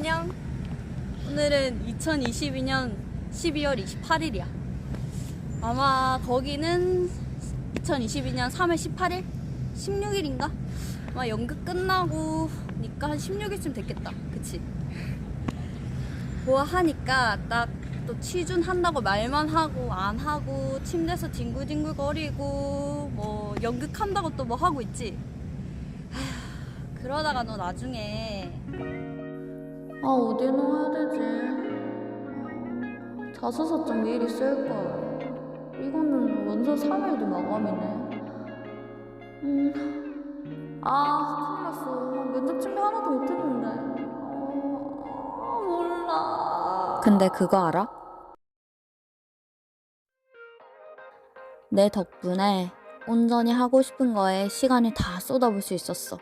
안녕. 오늘은 2022년 12월 28일이야. 아마 거기는 2022년 3월 18일? 16일인가? 아마 연극 끝나고니까 한 16일쯤 됐겠다. 그치? 보아하니까 딱 또 취준 한다고 말만 하고 안 하고 침대에서 뒹굴뒹굴 거리고 뭐 연극 한다고 또 뭐 하고 있지. 그러다가 너 나중에 아 어디 놓아야 되지? 아, 자소서좀 미리 쓸 걸. 이거는 원서 3일도 마감이네. 음, 아 큰일 났어. 면접 준비 하나도 못했는데. 아, 몰라. 근데 그거 알아? 내 덕분에 온전히 하고 싶은 거에 시간을 다 쏟아볼 수 있었어.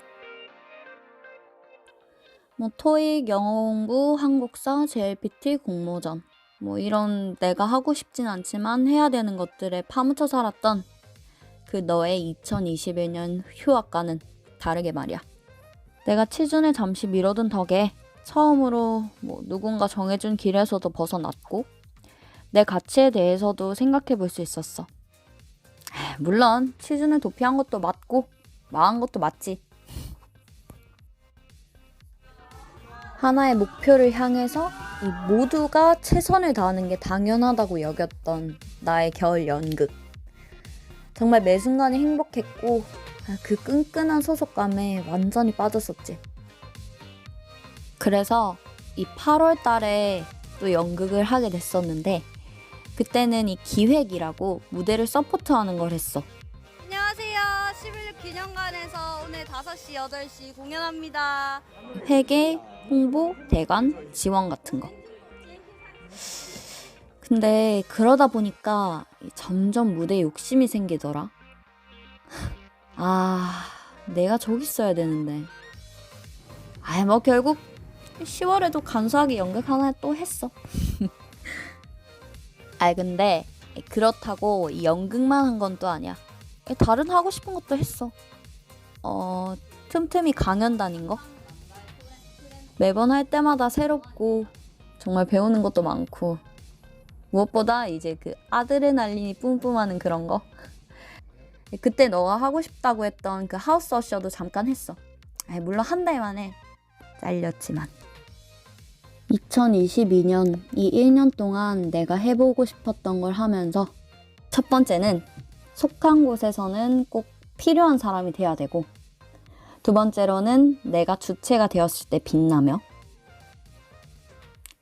뭐 토익, 영어 공부, 한국사, JLPT, 공모전 뭐 이런 내가 하고 싶진 않지만 해야 되는 것들에 파묻혀 살았던 그 너의 2021년 휴학과는 다르게 말이야. 내가 취준을 잠시 미뤄둔 덕에 처음으로 뭐 누군가 정해준 길에서도 벗어났고 내 가치에 대해서도 생각해 볼 수 있었어. 물론 취준을 도피한 것도 맞고 망한 것도 맞지. 하나의 목표를 향해서 이 모두가 최선을 다하는 게 당연하다고 여겼던 나의 겨울 연극. 정말 매 순간이 행복했고 아, 그 끈끈한 소속감에 완전히 빠졌었지. 그래서 이 8월 달에 또 연극을 하게 됐었는데 그때는 이 기획이라고 무대를 서포트하는 걸 했어. 안녕하세요. 11일 기념관에서 오늘 5시, 8시 공연합니다. 회계, 홍보, 대관, 지원 같은 거. 근데 그러다 보니까 점점 무대 욕심이 생기더라. 아, 내가 저기 있어야 되는데. 아이, 뭐 결국 10월에도 간소하게 연극 하나 또 했어. 아이, 근데 그렇다고 이 연극만 한 건 또 아니야. 다른 하고 싶은 것도 했어. 어, 틈틈이 강연 다닌 거? 매번 할 때마다 새롭고 정말 배우는 것도 많고 무엇보다 이제 그 아드레날린이 뿜뿜하는 그런 거 그때 너가 하고 싶다고 했던 그 하우스 어셔도 잠깐 했어 물론 한 달 만에 잘렸지만 2022년 이 1년 동안 내가 해보고 싶었던 걸 하면서 첫 번째는 속한 곳에서는 꼭 필요한 사람이 돼야 되고 두 번째로는 내가 주체가 되었을 때 빛나며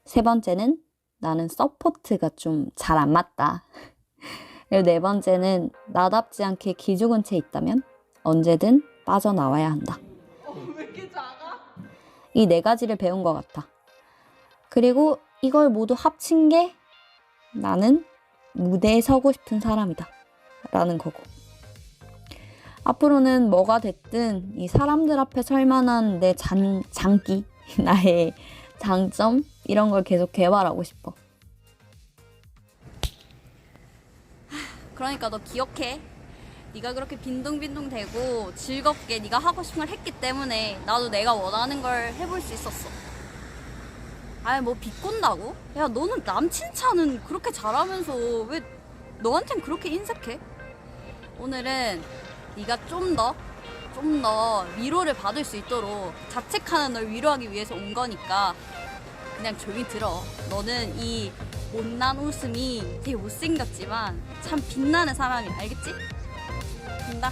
세 번째는 나는 서포트가 좀 잘 안 맞다. 네 번째는 나답지 않게 기죽은 채 있다면 언제든 빠져나와야 한다. 이네 가지를 배운 것 같아. 그리고 이걸 모두 합친 게 나는 무대에 서고 싶은 사람이다. 라는 거고. 앞으로는 뭐가 됐든 이 사람들 앞에 설 만한 내 장, 장기, 나의 장점 이런 걸 계속 개발하고 싶어. 그러니까 너 기억해. 네가 그렇게 빈둥빈둥 대고 즐겁게 네가 하고 싶은 걸 했기 때문에 나도 내가 원하는 걸 해볼 수 있었어. 아예 뭐 비꼰다고? 야 너는 남 칭찬은 그렇게 잘하면서 왜 너한텐 그렇게 인색해? 오늘은 네가 좀 더, 좀 더 위로를 받을 수 있도록 자책하는 널 위로하기 위해서 온 거니까 그냥 조용히 들어. 너는 이 못난 웃음이 되게 못생겼지만 참 빛나는 사람이 알겠지? 된다.